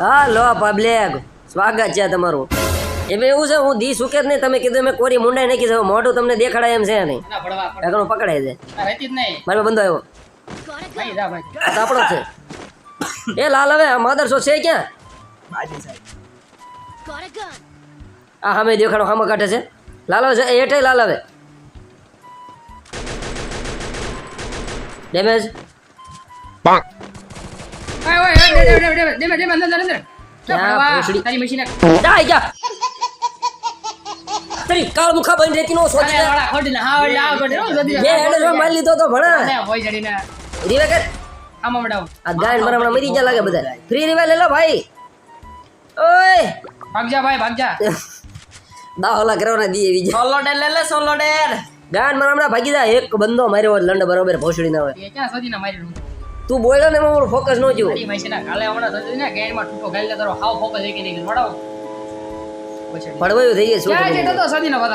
હાલો public સ્વાગત છે તમારું. એમાં એવું છે હું દી સુકે જ નહીં તમે કીધું મેં કોરી મુંડાઈ નાખી છે મોઢું તમને દેખાડાય એમ છે નહીં. ના પડવા પડવા. આગળ પકડાય છે. આ રહેતી જ નહીં. મારો બંધો આવ્યો. ભાઈ જા ભાઈ. આ તો આપણો છે. એ લાલ હવે આ માદરસો છે ક્યાં? આ સામે દેખાડો સામે કાઢે છે. લાલ છે એ હેઠે લાલ હવે ડેમેજ. ઓય કાળ મુખા બની રહેતી નો સોચી જે હેડે જો મારી લીધો તો ભણા અરે ભોય જડીને રીવે કર આમાં મડાવો આ ગાય મારા મરી ગયા લાગે બધા ફ્રી રીવે લે લો ભાઈ ઓય ભાગ જા ભાઈ દાહોલા કરવાના દીએ બીજા સોલો ડેર લે લે સોલો ડેર ગાન મારા ભાગી જાય એક બંદો માર્યો લંડ બરોબર ભોસડી ના હોય એ ક્યાં સુધી ના મારી રૂમ તું બોલ્યો ને મારું ફોકસ ન જોયું મારી ભાઈ છે ને તારો હાવ ફોકસ એક નહીં થઈ જાય શું તો સદી માં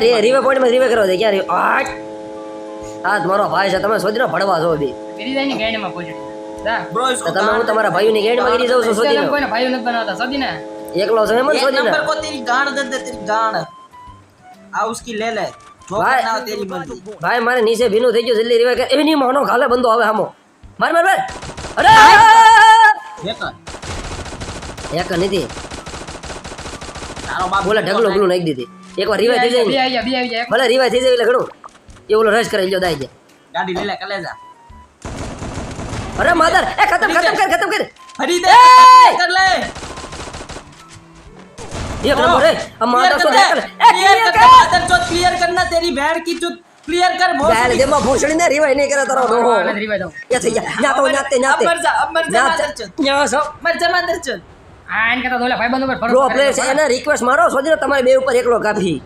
રે રીવે પોઈન્ટમાં રીવે કરો છે ક્યાં હા તમારો ભાઈ છે તમે સોદીનો ભડવા છો બી. ગીરી જાય ગાઈડમાં પહોંચી બ્રો તમે જાઉં છું સોદીનો. નથી બનાવતા ને એકલો છે એમ જ एक સોદીનો नंबर को तेरी गांड दे दे तेरी गांड आ उसकी ले ले जो भाई- करना हो तेरी मर्जी ભાઈ મારે નીચે ભીનું થઈ ગયું જલ્દી રીવે કર એવી નહીં મોનો ખાલે બંધો આવે હામો માર માર માર અરે देखो એક નથી તારો બાપ બોલે ઢગલો ગ્લુ નાખી દીધી એકવાર રીવાય થઈ બી જાય આવી જા બી આવી જા ને ભલે રીવાય થઈ જાય એટલે ઘણું એ ઓલો રશ કરે જો દાઈ જાય ગાડી લે લે કલેજા અરે માદર એ ખતમ ખતમ કર ખતમ કર ફરી દે ए! कर ले એક નંબર હે આ માદર क्लियर તો कर દેખ दे એ क्लियर ક્લિયર कर કર मादर चोद क्लियर करना तेरी भेड़ की चुत क्लियर कर बहुत ગાલ દેમાં ભોસડી ને રીવાય નહીં કરે તારો ડોહો આ નથી રીવાય દઉં એ થઈ જાય ન્યા તો ન્યાતે ન્યાતે अब मर जा अब मर जा ન્યાતે. मादर चोद ન્યા છો मर जा मादर चोद આ એને કહેતા ધોલા ભાઈબંધો પર પ્રો ભરોસો પ્લેયર કરે છે એને રિક્વેસ્ટ મારો સોજીને તમારે બે ઉપર એકલો કાફી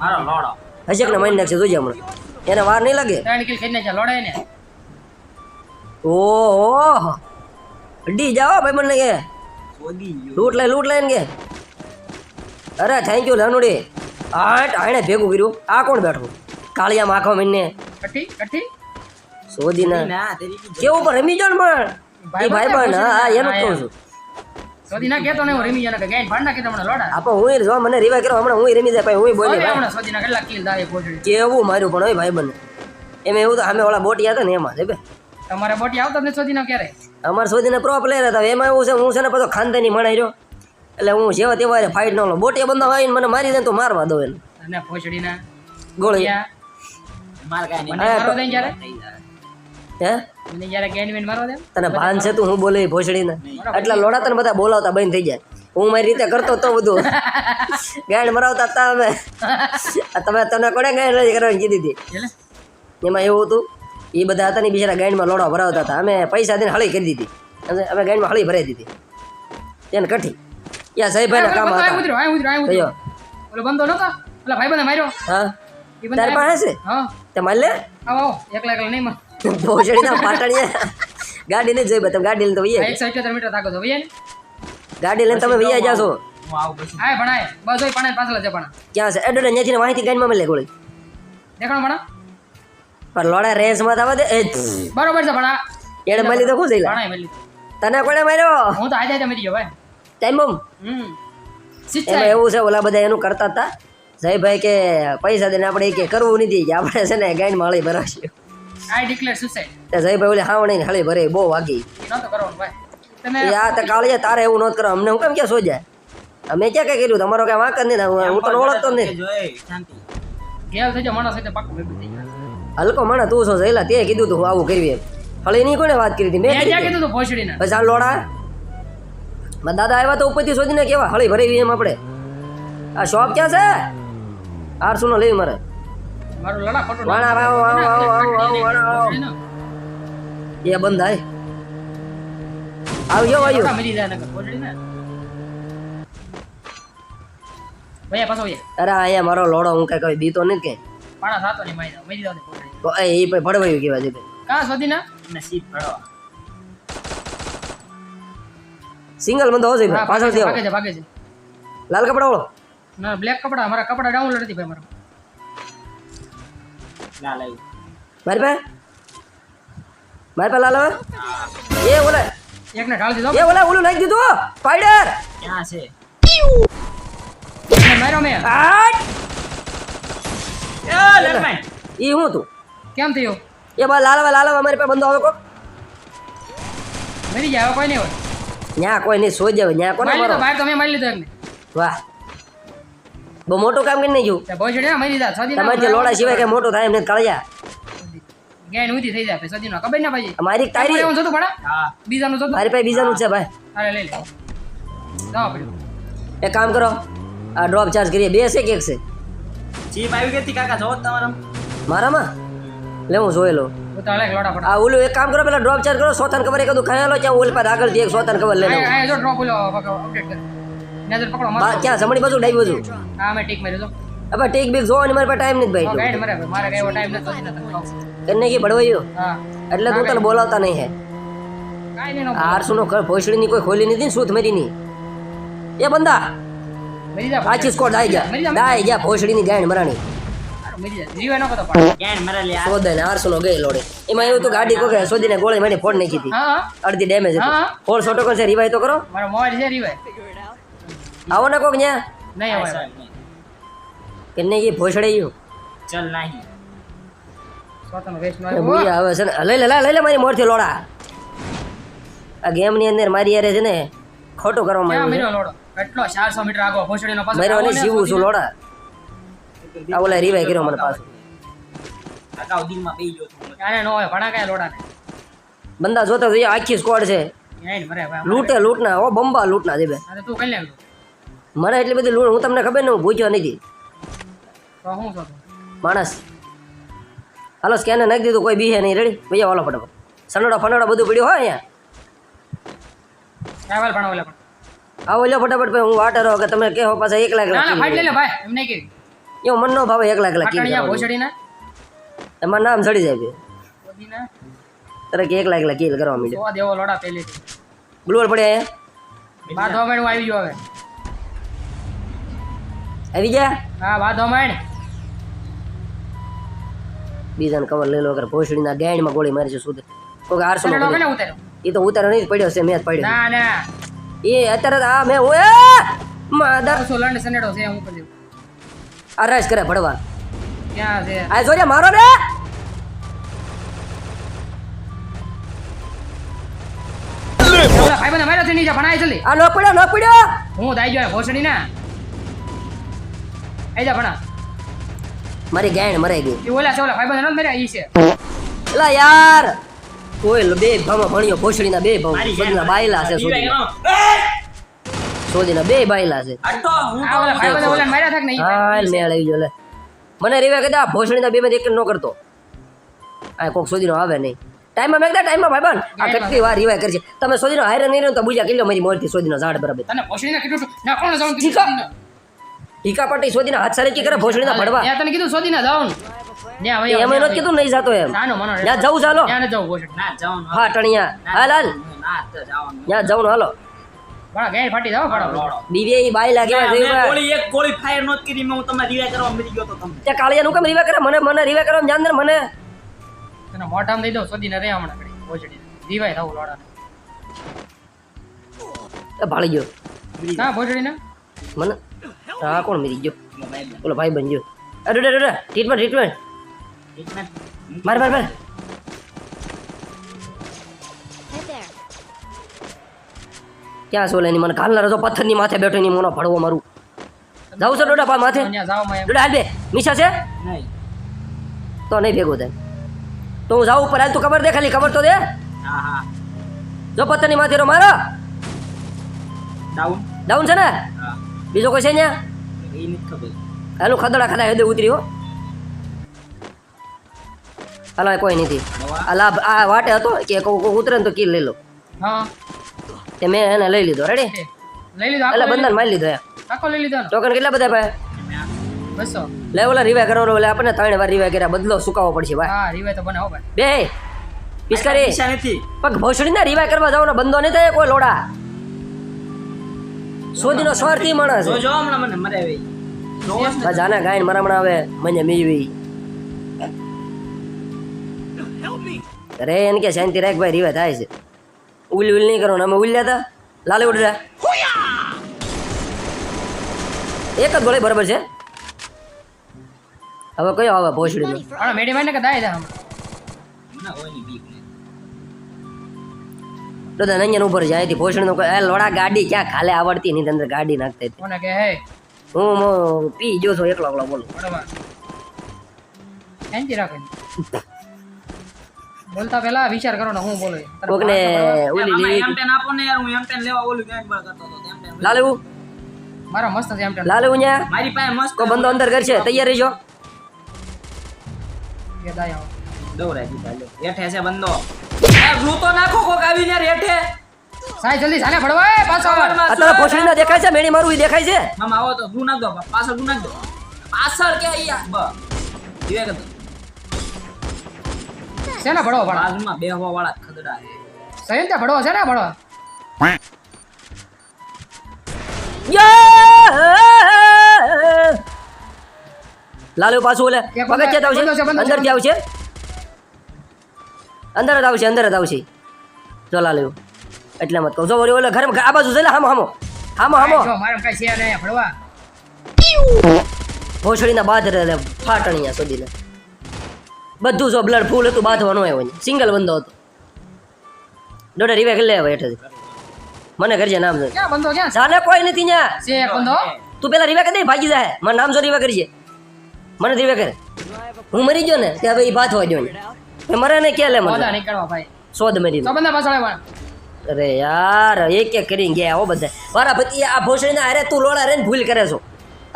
मारो लोड़ो હશેક ને મારી નાખશે જોજે હમણાં એને વાર નહીં લાગે ત્રણ કિલ ખેંચીને જા લડાય ને ઓહો ડી જાઓ ભાઈ મને કે सोदी यो લૂંટ લઈ લૂંટ લઈને કે અરે થેન્ક યુ લાનુડી આઠ આણે ભેગું કર્યું. આ કોણ બેઠું? કાળિયા માખો મહિને. કઠી કઠી? સોધી ના કેવું પણ રમી જાણ પણ? ભાઈ ભાઈ પણ હા એનું કહું છું. સોધી મને રીવા કરો હમણાં હું રમી જાય ભાઈ હું બોલી કેવું માર્યું પણ ઓય ભાઈ બને એમ એવું તો અમે ઓલા બોટી હતા ને એમાં રે તમારે બોટી આવતા ને સોધી એમાં એવું છે હું છે ને પાછો ખાનદાની મણાઈ રહ્યો. એટલે હું જેવા તેવા ફાઇટ ન લઉં. બોટે બંધા આવીને મને મારી દે તો મારવા દો એને. અને ફોસડીના ગોળી. માર કાઈ નહીં. હે? મને જ્યારે તને ભાન છે તું હું બોલે ભોસડીના એટલા લોડા તને બધા બોલાવતા બંધ થઈ જાય. હું મારી રીતે કરતો તો બધું. ગાયણ મરાવતા હતા અમે. તમે તને કોને ગાયણ કરવાની કીધી હતી? એમાં એવું હતું એ બધા હતા ને બિચારા ગાયણમાં લોડા ભરાવતા હતા. અમે પૈસા દઈને હળી કરી દીધી. અમે ગાયણમાં હળી ભરાઈ દીધી. તેને કઠી. યા સાહેબભાઈના કામ હતા. ઉતર્યો આ ઉતર્યો આ ઉતર્યો. કયો? ઓલો બંધો નતો? ઓલા ભાઈબંધે માર્યો? હા? બંધો તારી પાસે છે? હા. તે માલ લે? આવો એકલા એકલા નહીં માર ભોસડીના પાટણિયા ગાડી નહીં જોઈ તમે ગાડી લઈને તો વૈયા એકસો ઇઠ્યોતેર મીટર થાકો ભૈયા ને? ગાડી લઈને તમે વૈયા જાશો. હું આવું પછી. આય ભણાય. બસ હોય પણ પાછળ છે પણ ક્યાં છે? એડોડે ત્યાંથી માહિતી ગાડીમાં મળે ગોળી. દેખાણો ભણા પણ લોડા રેસમાં થવા દે. બરોબર છે ભણા એડ મળી તો ખુશ થઈ ભણાય મળી તને કોણે માર્યો? હું તો આજે આજે મરી ગયો ભાઈ. તેમ એમાં એવું છે ઓલા બધા એનું કરતા હતા. જયભાઈ કે પૈસા દઈને આપણે કે કરવું નથી કે આપણે છે ને ગાઈનમાં હળી આઈ ડિક્લેર સુસાઇડ તે જયભાઈ ઓલે હાવણી હળી ભરે બહુ વાગી. નતો કરવાનું ભાઈ. યા તો કાળિયા તારે એવું નત કરો અમને હું કેમ કે સોજા અમે ક્યાં કઈ કર્યું? તમારો કઈ વાંક જ નહીં હું તો ઓળખતો નહીં. નહીં શાંતિ. ગેલ થઈ જાય માણસ એટલે પાકું થઈ હલકો માણા તું છો જઈલા તે કીધું તું આવું કરવી હળી ની કોને વાત કરી હતી? મેં કીધું તું ભોસડીને. બસ આ લોડા દાદા આવ્યા તો ઉપરથી શોધીને કેવા હળી ભરાવી એમ આપણે. આ શોપ ક્યાં છે? આરસો નો લેવી મારે એ બંધ આય આવજો ભાઈ અરે અહીંયા મારો લોડો હું કઈ કઈ દીતો નહીં કે તો કેવા છે સિંગલ બંધો હોજે ભાઈ પાછળ દેવો ભાગે છે ભાગે છે. લાલ કપડા વાળો. ના બ્લેક કપડા મારા કપડા ડાઉનલોડ હતી ભાઈ મારા લાલ આવી મારી પાસે? મારી પાસે લાલ આવે એ ઓલા. એકને ઢાળ દીધો. એ ઓલે ઓલું નાખી દીધું સ્પાઈડર ક્યાં છે? માર્યો મેં. આટ એ લાલભાઈ ઈ હું તું કેમ થયું? એ બા લાલવા લાલવા મારી પાસે બંધો આવે કો મરી જાય હવે કોઈ નહીં હોય. ન્યા કોઈ નહીં સોઈ જાવ ન્યા કોને મારો ભાઈ તમે મારી લીધો એમને. વાહ. બહુ મોટું કામ કરી નહીં તે ભોજડી ના મારી દીધા સદી તમારે જે લોડા સિવાય કે મોટું થાય એમને કાળિયા. ગેન ઉધી થઈ જાય સદી નો ખબર ના ભાઈ મારી તારી. હું જોતો પડા? હા. બીજાનું જોતો? મારી પાસે બીજાનું છે ભાઈ. અરે લઈ લે. જાઓ પડ્યું. એક કામ કરો આ ડ્રોપ ચાર્જ કરીએ. બે છે કે એક છે? ચીપ આવી ગઈ હતી કાકા જો તમારા મારામાં? લે હું લોડા પડા આ ઓલું એક કામ કરો પેલા ડ્રોપ ચાર કરો સોતાન કવર એક ખાયેલો ત્યાં ઓલ પર આગળથી એક સોતાન કવર લઈ લો. આ જો ડ્રોપ ઓલો અપડેટ કર. નજર પકડો બા ક્યાં જમણી બાજુ ડાબી બાજુ? હા મેં ટીક માર્યો તો. હવે ટીક બીક જોવાની મારી પાસે ટાઈમ નથી ભાઈ. ગાઈડ મારે મારે કઈ ટાઈમ નથી સદી કે ભડવાયો હા. એટલે તું તને બોલાવતા નહીં હે. કાઈ નહીં નો આરસુ નો ઘર ભોસડીની કોઈ ખોલી નથી ને સૂત મરીની? એ બંદા મેરી જા આચી સ્કોડ આઈ જા. આઈ જા ભોસડી ની ભોસડીની મરાણી. મરી ફોડ અડધી ડેમેજ હતી છે આવો ને કોક ન્યા નહીં હવે કે એ ભોસડે ગયું ચલ નો લઈ લે લઈ લે મારી મોરથી લોડા આ ગેમ અંદર મારી યારે છે ને ખોટું કરવામાં આવ્યું કેટલો 400 મીટર આગો ભોસડીનો પાછો મારો ને ને જીવું છું, લોડા. આ ઓલા રિવાય કર્યો મને પાછું. કાકા દિલમાં બેહી ગયો છું આને નો હોય ભણા કયા લોડા ને બંદા જોતા જોઈએ આખી સ્કોડ છે. લૂટે લૂંટના ઓ બંબા લૂટના દેબે અરે તું કઈ લે. મને એટલી બધી લૂંટ હું તમને ખબર ને હું ભૂજ્યો નથી. તો હું છો માણસ. હાલો સ્કેનર નાખી દીધું કોઈ બીહે નહીં. રેડી ભૈયા ઓલો ફટાફટ. સનડો ફનડો બધું પડ્યું હોય અહીંયા. આવો લ્યો ફટાફટ ભાઈ હું વાટર કે તમે કહો પાછા એક લાખ લાખ લે ભાઈ એમ નહીં કેવી એવું મન નો ભાવે એક લાખ લાખ પાટણિયા ભોસડીના? એમાં નામ ચડી જાય તારે કે એક લાખ લાખ કરવા માંડ્યો સો દેવો લોડા પેલી ગ્લોલ પડ્યા અહીંયા બાધો હોમેણ આવી ગયો હવે. આવી ગયા? હા બાધો હોમેણ બીજાને કવર લઈ લો અગર ભોસડીના ગાયણમાં ગોળી મારી છે સુધ. કોઈ આરસો એ તો ઉતારો નહીં પડ્યો છે મેં જ પડ્યો. ના ના. એ અત્યારે આ મેં ઓએ માદર દરસો સનેડો છે હું કરી દઉં. રસ કરે ભડવા. ક્યાં છે? આ જોજે મારો ને? ભાઈ બંધ માર્યો છે નીચે ભણાય જલ્દી આ નો પડ્યો નો પડ્યો હું દાઈ ગયો ભોસડી ના. આઈ જા ભણા. મારી ગાયણ મરાઈ ગઈ. એ ઓલા ચોલા ભાઈ બંધ માર્યા ઈ છે. એલા યાર. કોઈ બે ભામાં ભણ્યો ભોસડીના બે ભાવ. બાયલા છે સોદીના સોદીના બે બાયલા છે. હટો હું આ ઓલા ભાઈ બંધ ઓલા માર્યા થાક ને હાલ મેળ આવી જો લે. મને રીવા કદા ભોસડીના બે એક ન કરતો. આ કોક સોદીનો આવે નહીં. ટાઈમમાં મેં કીધા ભાઈ ભાઈબંધ આ કેટલી વાર રીવાય કરશે. તમે સોદીનો હારે નહીં રહ્યો તો બુજા કિલ્લો મારી મોરથી સોદીનો ઝાડ બરાબર. તને ભોસડીના કીધું ના કોણ જાઉં ટીકા પાટી સોદીના હાથ સારી કરે ભોસડીના ભડવા. ત્યાં તને કીધું શોધી ના જાઉં એમ કીધું નહીં જાતો એમ. નાનો મનો ત્યાં જવું ચાલો ત્યાં ન જવું ભોસડી. ના જવાનું હા ટણિયા હાલ હાલ. ના તો જવાનું. ત્યાં જવાનું હાલો. ભણા ગેર ફાટી જાવ ભણા લોડો ઈ બાયલા કેવા ગોળી એક ગોળી ફાયર નોત કરી મેં હું તમારે રિવાય કરવા મરી ગયો તો તમને. ત્યાં કાળિયા નું કેમ રીવા કરે? મને મને રીવા કરવા જાન ને મને. તને મોઢામાં દઈ દઉં શોધી ને રે હમણાં લોડા એ ભાળી ગયો. ના ભોસડી ના મને? હા કોણ મરી ગયો? ઓલો ભાઈ બન ગયો અરે અરે અરે ટ્રીટમેન્ટ ટ્રીટમેન્ટ ટ્રીટમેન્ટ માર માર માર. ક્યાં સોલે ની? મને કાલના રજો પથ્થરની માથે બેઠો ની મોનો ભળવો મારું. જાઉં છે ડોડા પા માથે? જાવ ડોડા હાલ બે. મીશા છે? તો નહીં ભેગો થાય. તો હું જાઉં ઉપર હાલ તું ખબર દે ખાલી ખબર તો દે. જો પથ્થરની માથે રો મારો. ડાઉન? ડાઉન છે ને? બીજો કોઈ છે ત્યાં એ નથી ખબર. હાલું ખદડા ખદા હેદે ઉતરી હો. એ કોઈ નથી. દવા આ લાભ આ વાટે હતો કે ઉતરે ને તો કીલ લઈ લો. હા. તે મેં એને લઈ લીધો. રેડી લઈ લીધો. એટલે બંધન મારી લીધો આખો લઈ લીધો ટોકન કેટલા બધા ભાઈ? બસો. લે ઓલા રિવાય કરવાનો એટલે આપણને ત્રણ વાર રિવાય કર્યા. બદલો સુકાવો પડશે ભાઈ. હા રીવાય તો બને હો ભાઈ. બે. પિસ્કારી પૈસા નથી. પગ ભોસડી ના રિવાય કરવા જવાનો બંધો નહીં થાય કોઈ લોડા. સોદીનો સ્વાર્થી માણસ. જો જો હમણાં મને મરે ભાઈ જો બસ આના ગાયન મરામણા આવે મને મીવી અરે એને કે શાંતિ રાખ ભાઈ રીવા થાય છે. ઉલ ઉલ નહીં કરવાનું. અમે ઉલ્યા હતા લાલે ઉડ્યા એક જ ગોળી બરાબર છે. હવે કયો આવે? ભોસડી નો મેડી માને દે તો તને અહીંયા ઉપર જાય થી ભોસડી નો એ લોડા ગાડી ક્યાં ખાલે આવડતી નહીં અંદર ગાડી નાખતા હતી. કોને કે હે. હું પી જો છો એકલો એકલો બોલું. બરાબર. એન્જી રાખો. બોલતા પહેલા વિચાર કરો ને હું બોલું. કોકને ઓલી આમાં લીલી એમ ટેન આપો ને યાર હું એમ ટેન લેવા ઓલું ગેંગ બાર કરતો હતો એમ ટેન લાલે? મારો મસ્ત છે એમ ટેન લાલે ન્યા મારી પાસે મસ્ત કો બંદો અંદર કરશે? તૈયાર રહેજો. કે દાય આવો. દોરાય જી ચાલો હેઠે છે બંદો એ glue તો નાખો કોક આવીને યાર હેઠે. સાહેબ જલ્દી સાલે ભડવા એ પાછો અત્યારે ના દેખાય છે? મેણી મારું ઈ દેખાય છે? મામા આવો તો હું નાખ દો પાછળ હું નાખ દો પાછળ કે અહીંયા? બ. વિવેક હતો. શેના ભડવા ભડવા બાજુમાં બેહવા વાળા ખદડા છે. સહી ત્યાં ભડવા છે ને ભડવા લાલુ પાછું ઓલે. પગથિયા જ આવશે? અંદર જ આવશે? અંદર જ આવશે અંદર જ આવશે. જો લાલુ એટલે મત કહું. જો ઓલી ઓલે ઘરે આ બાજુ છે ને હામો હામો. હામો હામો. મારે કઈ છે નહીં ભડવા. ભોસડીના બાદ રે ફાટણીયા સુધીને બધું જો બ્લડ ફૂલ હતું બાંધવાનું આવ્યો સિંગલ બંધો હતો. દોઢે રીવે કરી લે હવે હેઠેથી મને કરજે નામ જો ક્યાં બંધો ક્યાં સાને કોઈ નથી છે એક તું પેલા રીવે કરી દે ભાગી જાય. મને નામ જો રીવે કરજે. મને રીવે કરે. હું મરી ગયો ને ત્યાં હવે એ બાથવા ગયો ને મરે ને કે લે મને? નીકળવા ભાઈ. સોદ મરી તો બંધા પાછળ અરે યાર એક એક કરીને ગયા હો બધા. મારા પતિ આ ભોસડીના હારે તું લોડા રે ભૂલ કરે છો.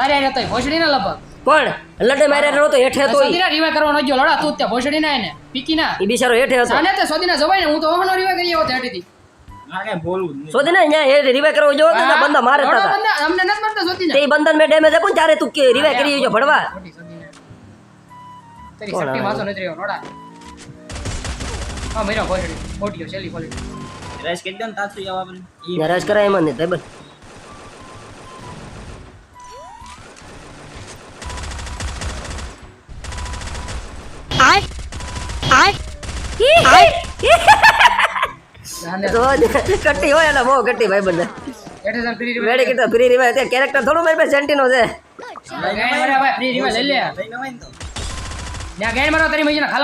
અરે અરે તો ભોસડી ના લગભગ. પણ લડે મારે નહોતો હેઠે તો સોદીના રીવા કરવાનો જો લડા તું તે ભોસડી ના એને પીકી ના એ બિચારો હેઠે હતો. અને તે સોદીના જવાય ને હું તો ઓહનો રીવા કરી આવ્યો તેડીથી થી નહીં. અહીંયા એ રીવે કરવો જો તો બંદા મારે હતા અમને નથી મારતા સોદીના. તે બંધન મેં ડેમેજ તું કે રીવે કરી જો ભડવા સોદીના. તેરી નથી રહ્યો હા ભોસડી ને કરાય એમાં નહીં બસ. કટ્ટી હોય એટલે બહુ કટ્ટી ભાઈ બંને. વેડી ફ્રી તે કેરેક્ટર થોડું મારી પાસે સેન્ટીનો છે. ને મારો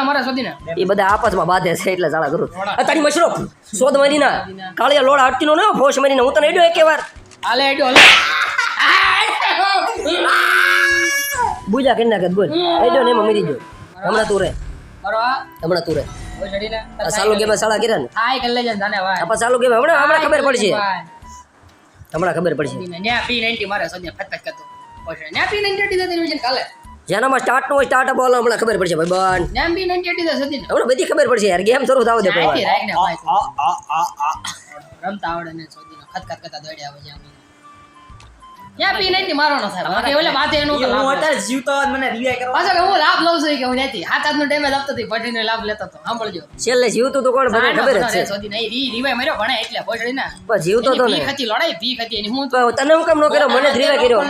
મારા એ બધા આપસમાં બાધે છે એટલે ચાલા કરું તારી મશરો સોદ મરીના. કાળિયા લોડા અટકીનો ને ફોશ મરીને. હું તને એડ્યો એક વાર હાલે એડ્યો બુજા કરી નાખે બોલ. એડ્યો ને એમાં મરી ગયો. હમણાં તું રે. હમણાં તું રે. આ સાલું સાલા કર્યા ને? હાય કર લેજે જાને ભાઈ આપણે ચાલુ હમણાં હમણાં ખબર પડશે. હમણાં ખબર પડશે. ન્યા P90 મારે સોદીને ફટ ફટ કરતો ન્યા P90 દીધા તેની મજીને કાલે? જેનામાં સ્ટાર્ટનું સ્ટાર્ટ બોલો હમણાં ખબર પડશે ભાઈ બન. ન્યા P90 દીધા સોદીને હમણાં બધી ખબર પડશે યાર ગેમ શરૂ થાવ દે ને ભાઈ આ, આ, આ, આ. રમતા આવડે ને સોદીનો ખતખત કરતા દોડ્યા આવે છે આમ. ન્યા P90 મારવાનો થાય બાકી ઓલે બાતે એનો તો હું અત્યારે જીવતો મને રિવાય કરવા. પાછો હું લાભ લઉં છું કે હું ત્યાંથી હાથ હાથનો ડેમેજ આપતો હતી લાભ લેતો હતો સાંભળજો. છેલ્લે જીવતું તો કોણ બધે ખબર જ છે. સોદી નહીં રી રીવાય માર્યો ભણે એટલે ના. પણ જીવતો તો ને. હતી લડાઈ ભીખ હતી એની હું તને હું કામ નો કર્યો? મને જ કર્યો.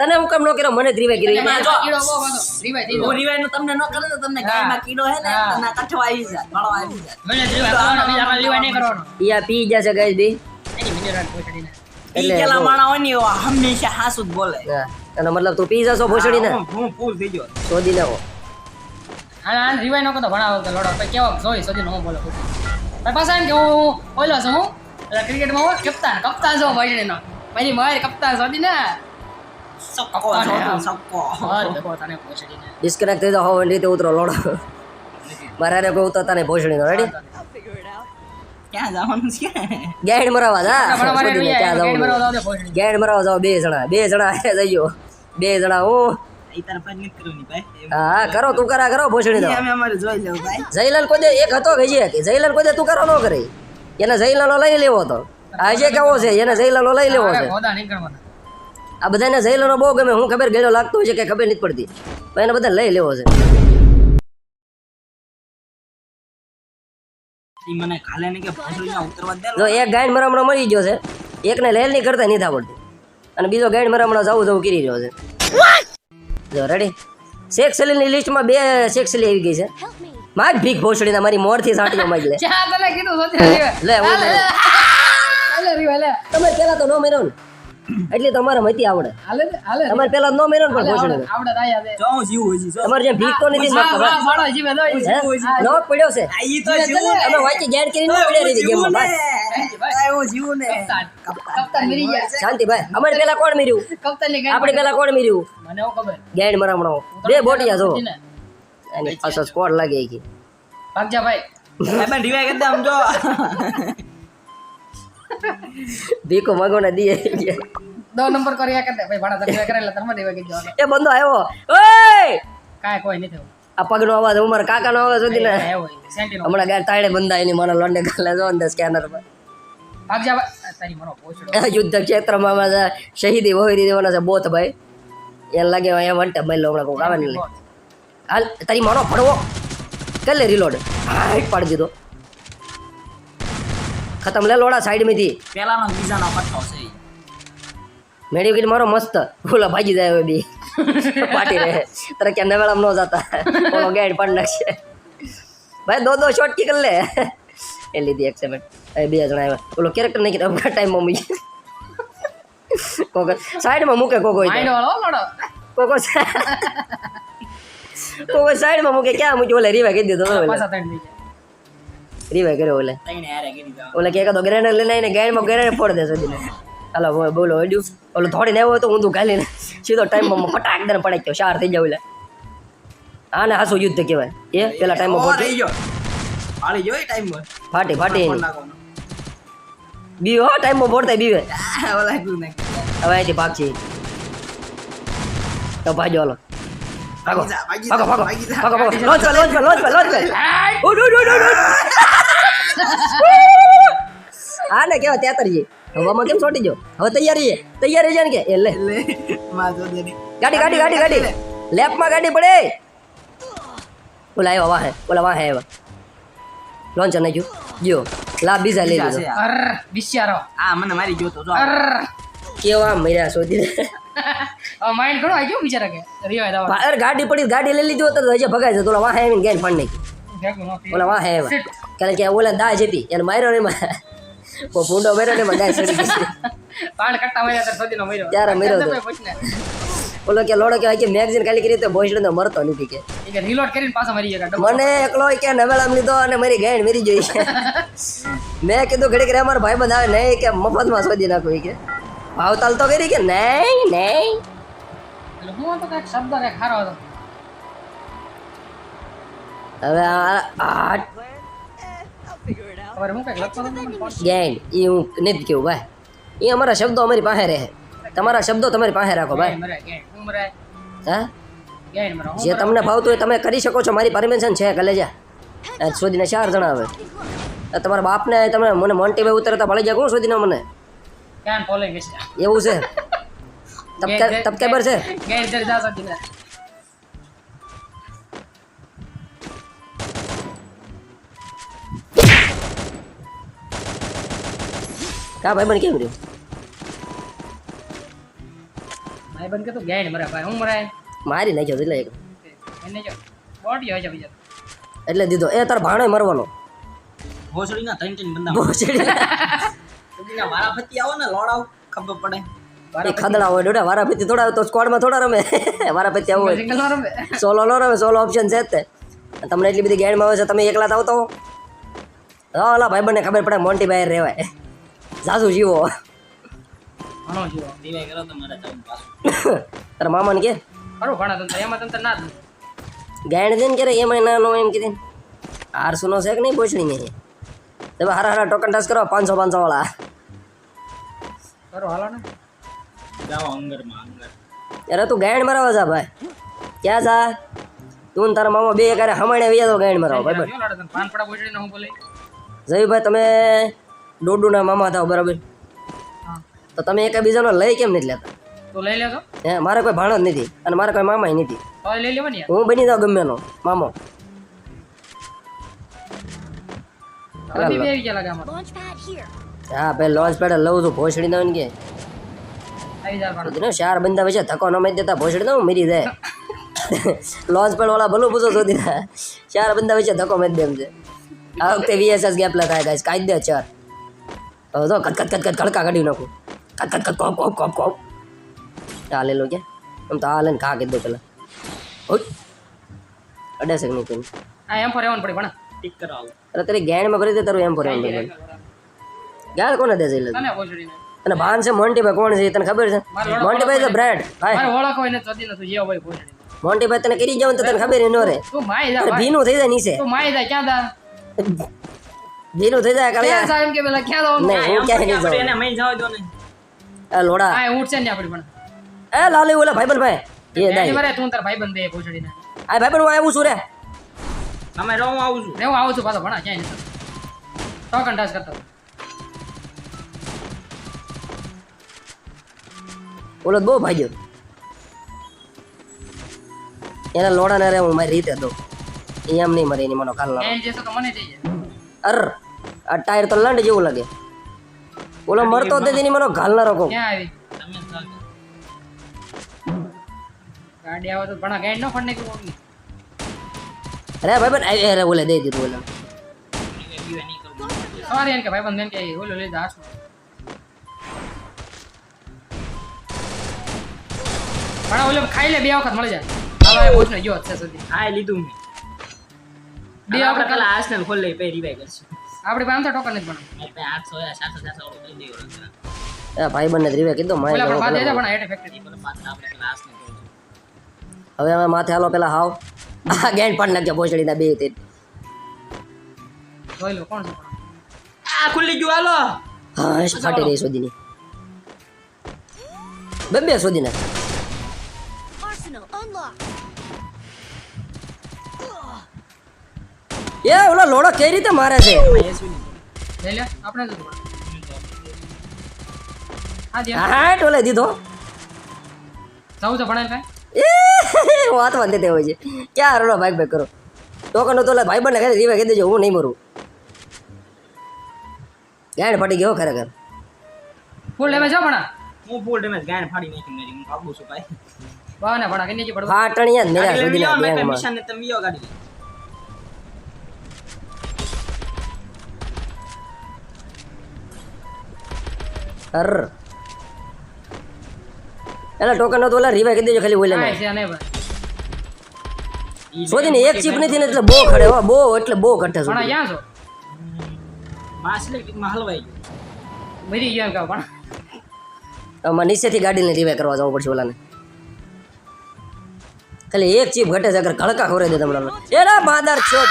તને હું કામ નો કર્યો? મને રિવાય કર્યો. એમાં કીડો બહુ હતો. રીવાય દીધો. હું રિવાયનું તમને ન કરું ને તમને ગાયમાં કીડો હે ને હા. કઠો આવી જાય માળો આવી જાય. મને જ કરવાનો, બીજા કાંઈ નહીં કરવાનો. યા પી જશે ગાઈસ બી. એની મિનરલ ભોસડીને. એટલે પેલા બહુ- માણા હોય ને એવા હંમેશા હાસુ જ બોલે એનો મતલબ તું પી જશો ભોસડી ને? હું- ફૂલ થઈ ગયો. શોધી લેવો. હા આને રિવાઈ નકો તો ભણાવો તો લડો. પછી કેવો જોઈ શોધી હું બોલો. ભાઈ પાછા એમ કે હું ઓલો છું હું? એટલે ક્રિકેટમાં હું કપ્તાન કપ્તાન છું ભોસડીનો નો મારી સક્કો કપ્તાન શોધી. ને. સક્કો ડિસ્કનેક્ટ થઈ જાવ હવે રીતે ઉતરો લોડો. મારે કોઈ ઉતરતા નહીં ભોસડી નો રેડી ક્યાં જવાનું છે? ગેડ મરાવા જા. ક્યાં જવાનું. ગેડ મરાવા જાવ બે જણા બે જણા જઈયો બે જણા ઓ હા કરો તું કરા ભોસડી જયલાલ કોઈ એક હતો જયલાલ કોઈ તું કરો ન કરે. એને જયલાલો લઈ લેવો હતો આજે કેવો છે એને જયલાલો લઈ લેવો છે. આ બધાને જયલાનો બહુ ગમે. હું ખબર ગયેલો લાગતો હોય છે કે ખબર નથી પડતી. પણ એને બધા લઈ લેવો છે. ઈ મને ખાલે ને કે ભોસડીમાં ઉતરવા દે જો એક ગાઈડ મરામણો મરી ગયો છે. એકને લેલની કરતા નથી પડતું અને બીજો ગાઈડ મરામણો જાવું જવું કરી રહ્યો છે. જો રેડી શેખ સલીલની લિસ્ટમાં બે શેખ સલી આવી ગઈ છે. માગ ભીખ ભોસડી મારી મોરથી સાટીઓ માગ લે. ચા તને કીધું સોધી લે, લે તમે પેલા તો નો મેરો ને. એટલે તમારે મતી આવડે. હાલે ને, હાલે ને. તમારે પેલા નો મેરો ને પણ જો તમારે જેમ ભીખ તો નથી? નો પડ્યો છે. અમે વાંચી ગેડ કરી નો પડ્યા રહી ગેમમાં ભાઈ આ હું જીવું ને. કપ્તાન. કપ્તાન. મરી ગયા. શાંતિ ભાઈ. અમારે પેલા કોણ મેર્યું? આપણે પેલા કોણ મેર્યું? મને એવું ખબર? ગેડ મરામણો. બે બોટિયા જો ને. એની સ્કોડ લાગે કે ભાગજા ભાઈ. રિવાય કરી દે આમ જો. ભીખો મગોને દીએ દો નંબર કરી આ ભાઈ ભાડા તમે કરે એટલે તમે દેવા કીધો એ બંદો આવ્યો. ઓય! કાય કોઈ નથી થયું આ પગનો અવાજ ઉમર કાકાનો અવાજ સુધી ને. હમણાં ગાય તાળે બંધાય એની મને લોન્ડે કાલે જો ને સ્કેનર પર. મારો યુદ્ધ ક્ષેત્રમાં શહીદી વહી દેવાના છે બોત ભાઈ. એને લાગે અહીંયા વંટે મહિલો હમણાં કોક આવે ને હાલ તારી માનો ફડવો કર લે રીલોડ હાઈટ પાડી દીધો. ખતમ. લે લોડા સાઈડમાંથી પેલાનો બીજાનો પટ્ટો છે. મેળી કીધું મારો મસ્ત? ફૂલા ભાગી જાય હવે બી. પાટી રહે. તારે કે નવેળામ ન જતા. ઓલો ગાઈડ પાડી નાખશે. ભાઈ દો દો શોટ કી કર લે. એ લીધી એક સેકન્ડ એ બે જણા આવ્યા. ઓલો કેરેક્ટર નહીં કીધું અપઘાત ટાઈમ મમ્મી કોકો સાઈડમાં મૂકે કોકો કોકો કોકો સાઈડમાં મૂકે ક્યાં મૂકી ઓલે રીવા કહી દીધો પાછા રીવા કર્યો ઓલે ઓલે કે તો ગ્રેનેડ લઈને આવીને માં ગ્રેનેડ ફોડ દે સુધી હાલો બોલો હડ્યું ઓલો થોડી આવ્યો તો ઊંધું ઘાલીને સીધો ટાઈમમાં ફટાક દે પડાઈ ગયો શાર થઈ જાવ એટલે ને હાસુ યુદ્ધ કહેવાય એ પેલા ટાઈમમાં માં ફોટી રહી ગયો હાલી ગયો એ ટાઈમ પર ફાટી ફાટી. બીવે હો ટાઈમમાં ફોડતા બીવે ઓલા. હવે અહીંથી ભાગ છે તો ભાજો હાલો. ભાગો. ભાગી જા, ભાગી ભાગો જા, ભાગો. ભાગી જા. ભાગો ભાગો. લોન્ચ કર લોન્ચ કર હા ને કેવા તેતરજી હવામાં કેમ છોટી જો હવે તૈયારી છે તૈયારી છે ને કે. એ લે. લે, માં દે ની. ગાડી ગાડી ગાડી ગાડી લેફ્ટમાં ગાડી પડે. ઓલા આવ્યા વાહે. ઓલા વાહે આવ્યા લોન્ચર ગયો. જો લાભ બીજા લઈ બીજા લીધો છે આ. અર બિસ્યારો આ મને મારી ગયો તો જો અર. કેવા મર્યા શોધી. માઇન્ડ ઘણો આવી ગયો બિચારા કે. રીવાય દાવા અરે ગાડી પડી ગાડી લઈ લીધો તો હજી ભગાય જતો. તો ઓલા વાહે આવીને ગેર પાડી નાખી ભેગું ન થયું. ઓલા વાહ હે કારણ કે ઓલા દા જતી એને માર્યો ને ભૂંડો માર્યો ને દાય ચડી ગઈ. પાણ કટ્ટા માર્યા સદીનો મર્યો. ત્યારે મર્યો ઓલો કે લોડો કે કે મેગઝીન ખાલી કરી તો ભોસડો મરતો નથી કે. કે રીલોડ કરીને પાછા મરી ગયા. મને એકલો કે નવેલામ લીધો અને મારી ગાયણ મરી જોઈ મેં કીધું ઘડીક રે અમારો ભાઈ બંધ આવે નહીં કે મફતમાં શોધી નાખું કે. ભાવતાલ તો કરી કે નહીં નહીં. એટલે હું તો કાંઈક શબ્દ કાંઈક ખારો હતો. હવે આ. ગાયણ એ હું નથી કેવું ભાઈ. એ અમારા શબ્દો અમારી પાસે રહે. તમારા શબ્દો તમારી પાસે રાખો ભાઈ. હું જે તમને ભાવતું હોય તમે કરી શકો છો મારી પરમિશન છે કલેજા. સુધીને ચાર જણા આવે. તમારા બાપને તમે મને મોન્ટી ભાઈ ઉતરતા ભળી જાય કોણ સુધીને મને. એવું છે. તબકે તબકેબર છે. કા ભાઈ બન કેમ રહ્યો? ભાઈ બન કે તો ગેંડ મરાય ભાઈ. હું મરાય? મારી નાખ્યો એટલે એક. એને જો બોડી હોય છે બીજો. એટલે દીધો. એ તાર ભાણો મરવાનો. ભોસડીના ત્રણ ત્રણ બંદા. ભોસડી. ના મારા ફતી આવો ને લોડાવ ખબર પડે. ખદડા હોય ડોડા વારા પતિ થોડા તો સ્કોડમાં થોડા રમે. વારા આવું હોય. નો રમે. સોલો નો રમે સોલો ઓપ્શન છે જ તે. તમને એટલી બધી ગેડમાં આવે છે તમે એકલા જ આવતો હો? હા ઓલા ભાઈ બંને ખબર પડે મોન્ટી બહાર રહેવાય. જાસુ જીવો. ઘણો જીવો. રિવાય કરો તો મારા જવું પાછું. તારા મામાને કે? ખરું ઘણા તંત્ર એમાં તંત્ર ના ગાયણ દે ને કે એમાં નાનો એમ કીધી આરસુ નો છે કે નહીં ભોસડી નહીં તમે હારા હારા ટોકન ટાસ કરો પાંચસો પાંચસો વાળા. કરો હાલો ને. જાઓ અંગરમાં અંગર. અરે તું ગાયણ મરાવા જા ભાઈ. ક્યાં જા? તું ને તારા મામા બે કારે હમણે વ્યા તો ગાયણ મરાવો ભાઈ ભાઈ. લાડો પાન પડા બોજડીને હું બોલે જયભાઈ તમે ડોડુના મામા થાવ બરાબર? તો તમે એકબીજાનો લઈ કેમ નથી લેતા? તો લઈ લેતો હે મારે કોઈ ભાણો જ નથી અને મારે કોઈ મામા નથી. લઈ લેવો ને હું બની જાઉં ગમે એનો મામો. હા ભાઈ લોન્ચ પેડ લઉં છું ભોસડી દઉં કે. ને ચાર બંદા વચ્ચે ધક્કો ન મારી દેતા ભોસડી દઉં મરી જાય. લોન્ચ પેડ વાળા ભલું પૂછો શોધી ના ચાર બંદા વચ્ચે ધક્કો મેં દેમ છે. આ વખતે વીએસએસ ગેપ થાય ગાઈસ કાઢી દે ચાર. તો કટ કટ કટ કટ કડકા કાઢી નાખું. કટ કટ કટ કોપ કોપ કોપ કોપ ચાલે લે કે. આમ તો આ લઈને ખા કીધું પેલા. ઓય. અડે છે નહીં કોઈ હા એમ ફોર એવન પડી પણ ટીક કરાવો અરે તારી ગેણમાં કરી દે તારું એમ પર એમ ગાળ કોને દે છે એટલે તને ભોસડીને અને ભાન છે મોન્ટીભાઈ કોણ છે તને ખબર છે? મોન્ટીભાઈ તો બ્રેડ. ભાઈ. મારે ઓળખ હોય ને સદી નથી જેવો ભાઈ ભોસડીને મોન્ટીભાઈ તને કરી જાવ તો તને ખબર ન રે તું માય જા ભીનું થઈ જાય નીચે. તું માય જા ક્યાં દા ભીનું થઈ જાય ક્યાં કાલે જા એમ કે પેલા ક્યાં દઉં નહીં હું ક્યાંય નહીં આપણે એને મઈ જાવ દો ને. એ લોડા. હા છે ને આપણી પણ. એ લાલી ઓલા ભાઈબંધ ભાઈ. એ એની દાઈ. મારે તું તાર ભાઈબંધ દે પોછડીને આ ભાઈબંધ હું આવું છું રે. અમે રહું આવું છું. ને હું આવું છું પાછો ભણા ક્યાંય નથી તો કંટાસ કરતો. ઓલો બહુ ભાગ્યો એના લોડા ને રે હું મારી રીતે દઉં. એમ નહીં મરે એની મનો કાલ એમ જેસો તો મને જઈએ અર. આ ટાયર તો લંડ જેવું લાગે ઓલો મરતો તે તેની મનો ઘાલનારો કહું ક્યાં આવી તમે ગાડી આવે તો ભણા ગાડી નો ફંડ કોકની. અરે ભાઈ આ અરે ઓલે દઈ દીધું ઓલા નહીં. સવારે એમ કે ભાઈબંધ એમ કે ઓલો લઈ જા. ભણા ઓલો ખાઈ લે બે વખત મળી જાય એ ભોજનો ગયો જ છે સુધી હા એ લીધું મેં બે હવે વખત પેલા આર્સેનલ ખોલી લઈએ, પછી revive કરશું. આપણી પાંચસો ટોકન જ ભણા ભાઈ બંને આઠસો હે, સાતસો, સાતસો વાળું કરી દેવું રંગના. એ ભાઈબંધને જ રીવે કીધું મારે પણ હવે અમે માથે હાલો પેલા હાવ. આ ગેંડ પાડ નાખ્યા ભોસડીના બે તે. જોઈ લો કોણ છે આ ખુલ્લી ગયું હાલો. હા એ ફાટી રહી સુધીની બે બે સુધીના Arsenal unlocked. એ ઓલો લોડો કઈ રીતે મારે છે? હાટ ઓલે દીધો. જવું તો ભણાય કાંઈ વાત વાંધે તે હોય છે. ક્યાં રોડો ભાઈ ભાઈ કરો. ટોકન તો ભાઈ બંને ખાલી રીવા કહી દેજો હું નહીં મરું. ગાંડ ફાટી ગયો ખરેખર. ફૂલ ડેમેજ જો ભણા. હું ફાડી નાખી મારી. કાબુ છું ભાઈ. ભણા પડવા? મેરા મેં તમે ગાડી. અર એલા ટોકન તો ઓલા રિવાઈ કરી દેજો ખાલી ઓલે ને છે શોધીને એક ચીપ નથી ને એટલે બહુ ખડે હો બહુ એટલે બહુ ઘટે ભણા પણ ક્યાં છો? માસ મહલવાઈ મરી ગયા કા પણ? અમાર આમાં નીચેથી ગાડીને રીવે કરવા જવું પડશે ઓલાને. ખાલી એક ચીપ ઘટે છે અગર કડકા ખોરે દે તમને એના માદાર છોડ.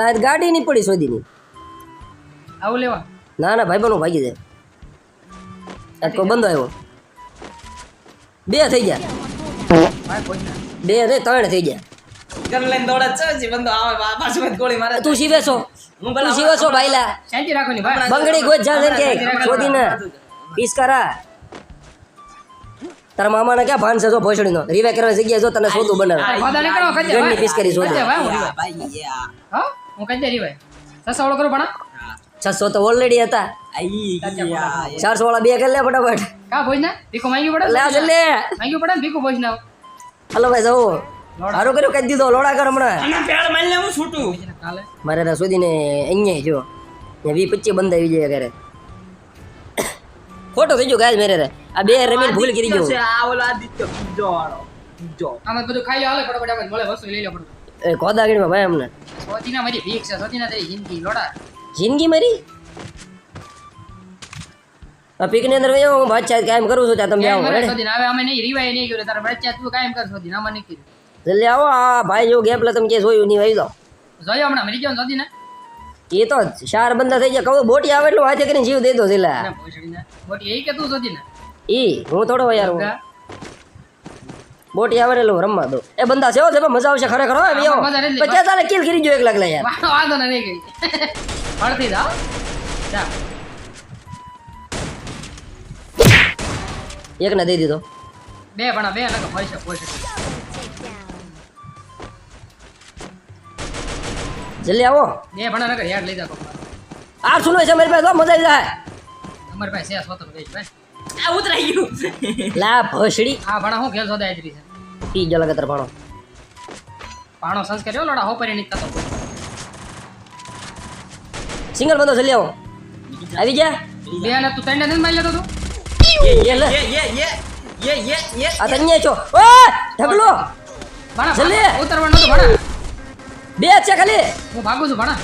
લાયત ગાડી ની પડી શોધીની આવું લેવા ના ના ભાઈ બનો ભાગી જાય આજ બંધ આવ્યો બે થઈ ગયા ના બે નહીં ત્રણ થઈ ગયા ગન લઈને દોડે છે, જે બંદો આવે ગોળી મારે તું શીવે છો હું તું શીવે છો ભાઈલા શાંતિ રાખો ની ભાઈ બંગડી ગોજ જા કે શોધીને પીસ કરા તારા મામાને ક્યાં ભાન છે જો ભોસડીનો રીવે કરવાની જગ્યાએ જો તને શોધું બનાવે ગન ગણની પીસ કરી. કઈ ભાઈ હું. હા કઈ દે રીવાય સસા ઓળો કરો ભણા. છસો તો ઓલરેડી હતા. ચારસો વાળા બે કરી લે ફટાફટ. કા ભોજ ના ભીખો માંગ્યું પડે લે લે માંગ્યું પડે ભીખો ભોજ ના હલો ભાઈ જવો હારું કર્યું કહી દીધો. લોડા કર હમણાં. પેડ મારીને હું છૂટું. કાલે. મારે ત્યાં શોધીને અહીંયા જો. ને વી પચીસ બંધ આવી જાય ઘરે. ખોટો થઈ ગયો ગાય મેરે રે. આ બે રમીને ભૂલ કરી ગયો આ ઓલો આદિત્ય. બીજો વાળો. બીજો. આમાં બધું ખાઈ લો હાલે ફટાફટ આપણે મળે વસ્તુ લઈ લો ફટાફટ. એ કોદાગીણીમાં ભાઈ અમને. સોજીના મારી ભીખ છે સોજીના તારી જિંદગી લોડા. જિંદગી મારી? આ પીકની અંદર વયો આવો, હું બાદશાહ કાયમ કરું છું ત્યાં તમે આવો? સોજીના? હવે અમે નહીં રીવાય નહીં ગયું તારા બચ્ચા તું કાયમ કર સોજી આમાં નહીં કર્યું. જલ્દી આવો આ ભાઈ જો ગેપ લે તમે કે જોયું નહીં આવી જાઓ જોયો હમણાં મરી ગયો સોજીને? એ તો ચાર બંદા થઈ ગયા કહું બોટી આવે એટલું હાથે કરીને જીવ દે દો છેલ્લા બોટી એ કે તું સોજીને? ઈ હું થોડો યાર હું. બોટી આવે ને રમવા દો. એ બંદા છે છે મજા આવશે ખરેખર હો એમ આવો નથી. કિલ કરી જો એક લાગ લે યાર વાંધો ના નહીં ગઈ એક ને દઈ દીધો. બે ભણા બે લગો પૈસા પૈસા જલ્દી આવો. બે ભણા લગો યાદ લઈ જા કોક. આ સુનો છે મારી પાસે મજા આવી જાય. અમારી પાસે છે સ્વતંત્ર ભાઈ. આ ઉતરાઈ ગયું લા ભોસડી. હા ભણા હું ખેલ સોદા આદરી છે ઈ જો લગતર ભણો. પાણો સંસ્કાર એવો લોડા હોપરી નહીં થતો સિંગલ બંદો જલ્દી આવો આવી જા બે ને તું ત્રણ નથી મારી લેતો તું? યે યે યે યે યે યે આ તન્ય છો. ઓ ઢગલો. ભણા જલ્દી. ઉતરવાનો તો ભણા. બે છે ખાલી. હું ભાગું છું ભણા.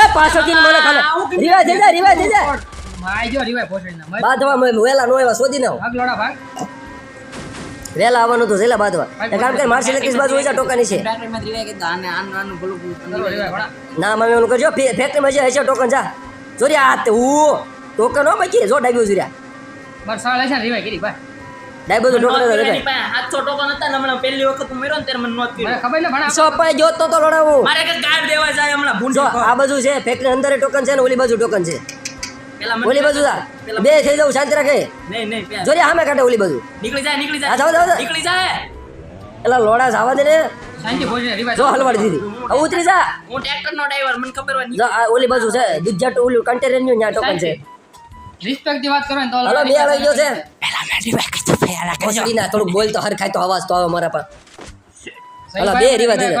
એ પાછળથી મને ખાલે. રીવા થઈ જા રિવાજ થઈ જા માય જો રીવાય ભોસડીના. મય બાંધવા મેં વેલા નો એવા શોધી ના ભાગ લોડા ભાગ. વેલા આવવાનું તો જેલા બાધવા. કામ કરી બાજુ હોય રીવાય કીધું આને આનું આનું ના મમ્મી કરજો જે હશે ટોકન જા. જોરી આ તે ટોકન હો બાકી જો ડાબ્યું હશે રીવાય ભાઈ. તો ટોકન હતા ટોકન હમણાં પહેલી વખત હું મેળ્યો ને ત્યારે મને નોંધ કર્યું ખબર ને ભણા. સપાઈ જોત તો તો લડાવું મારે કે ગાડ દેવા જાય હમણાં જો આ બાજુ છે ફેક્ટરી અંદર ટોકન છે ને ઓલી બાજુ ટોકન છે. ઓલી બાજુ જા. બે થઈ જાવ શાંતિ રાખે. નહીં નહીં જોરી હામે કાઢે ઓલી બાજુ. નીકળી જાય નીકળી જાય. નીકળી જાય. એલા લોડા જવા દે ને. શાંતિ ભોસડી રીવાય જો હલવાડી દીધી. હવે ઉતરી જા. હું ટ્રેક્ટર નો ડ્રાઈવર મને ખબર હોય જો ઓલી બાજુ છે દુજ્જા ઓલું કન્ટેનરનું ત્યાં ટોકન છે. રિસ્પેક્ટની વાત કરો ને તો હલો બે આવી ગયો છે. પેલા મેં રીવાય કીધું પેલા ભોસડી ના થોડુંક બોલ તો હરખાય તો અવાજ તો આવે મારા પર. હલો બે રીવા જાય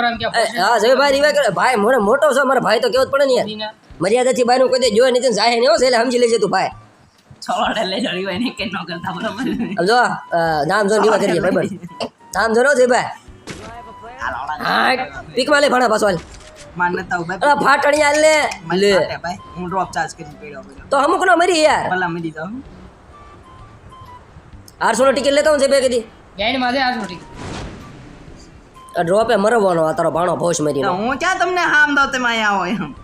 હા જય ભાઈ રીવા કરે. ભાઈ મને મોટો છે મારા ભાઈ તો કેવો જ પડે ને યાર. મર્યાદાથી ભાઈ નું કોઈ દે જોયે નહીં જાહે નહીં એટલે સમજી લેજે તું ભાઈ. છોડે લે રીવાય ને કે ન કરતા બરાબર. હવે જો નામ જો રીવા કરીએ ભાઈ નામ જો જય ભાઈ. હા પીક લે ભણા પાછો હાલ. માન અલા ફાટણી લે. લે. ભાઈ. હું ડ્રોપ ચાર્જ કરી પડ્યો પડ્યો તો અમુક નો મરી યાર. ભલા મરી નો ટિકિટ લેતા હું છે ભાઈ કદી ગાઈડમાં છે આ છોટી ડ્રોપે મરવાનો આ તારો ભાણો ભોશ મરી હું ક્યાં તમને હામ દઉં તમે અહીંયા આવો એમ?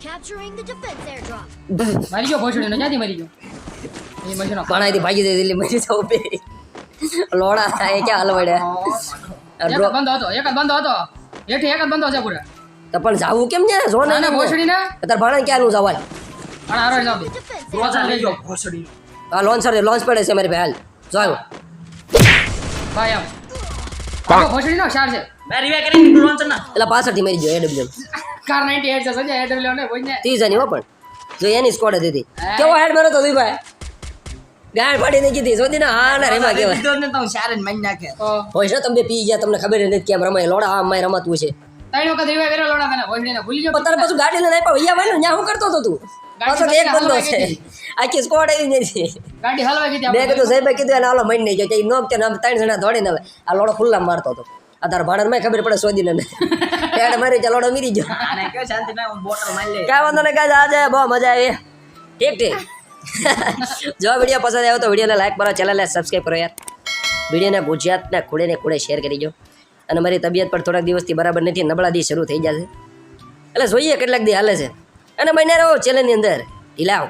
Capturing the defense airdrop. મારી ગયો ભોસડી ક્યાંથી મરી ગયો? એ મજનો ભાણાથી ભાગી દે દિલ્હી મરી જાવ બે. લોડા એ ક્યાં હલવડ્યા એક બંધો હતો એક બંધો હતો. હેઠે એક બંધો છે પૂરા. તો પણ જાવું કેમ છે? જો ને ભોસડી ના તાર ભાણા ક્યાં નું જવાય? જાવ રોજા. લઈ ભોસડી આ લોન્ચ લોન્ચ પડે છે મારી ભાઈ હાલ. જો આવ્યો ભાઈ આમ ભોસડી નો ક્ષાર છે. મેં રીવાય કરી લોન્ચ ના એટલે પાછળથી મરી ગયો એડબ્લ્યુ કાર 98 છે સજા એડબ્લ્યુ ને કોઈ ને ત્રીસ હજારની હો પણ. જો એની સ્કોડ હતી હતી કેવો હેડ મારો તો ભાઈ ગાળ ફાડીને કીધી. સોદી ના હા ના રેમાં કેવા દીધો ને તો શારે મન નાખે. હોય છે તમે પી ગયા તમને ખબર નથી કેમ રમાય. લોડા આ માય રમતું છે ત્રણ વખત રિવાય કર્યો લોડા તને હોય ને ભૂલી ગયો. તારે પાછું ગાડી લઈને અહીંયા ભાઈ ત્યાં હું કરતો તો? તું પાછો એક બંદો છે. આખી સ્કોડ આવી નથી ગાડી મેં કીધું સાહેબ કીધું એને હાલો મળી નહીં ગયો નોક કે આમ ત્રણ જણા દોડીને આ લોડો ખુલ્લા મારતો હતો. આ તાર ભાડાને મેં ખબર પડે શોધીને પેડ મારી ચાલ લોડો મીરી જો શાંતિ વાંધો નહીં કાંઈ આજે બહુ મજા આવી. ઠીક ઠીક. જો વીડિયો પસંદ આવ્યો તો વિડીયોને લાઈક કરો ચેનલને સબસ્ક્રાઈબ કરો યાર. વિડીયોને ગુજરાતના ખૂણે ને ખૂણે શેર કરી દો. અને મારી તબિયત પણ થોડાક દિવસથી બરાબર નથી નબળા દી શરૂ થઈ જશે. એટલે જોઈએ કેટલાક દી હાલે છે. અને મહિને રહો ચેનલની અંદર ઢીલાવ.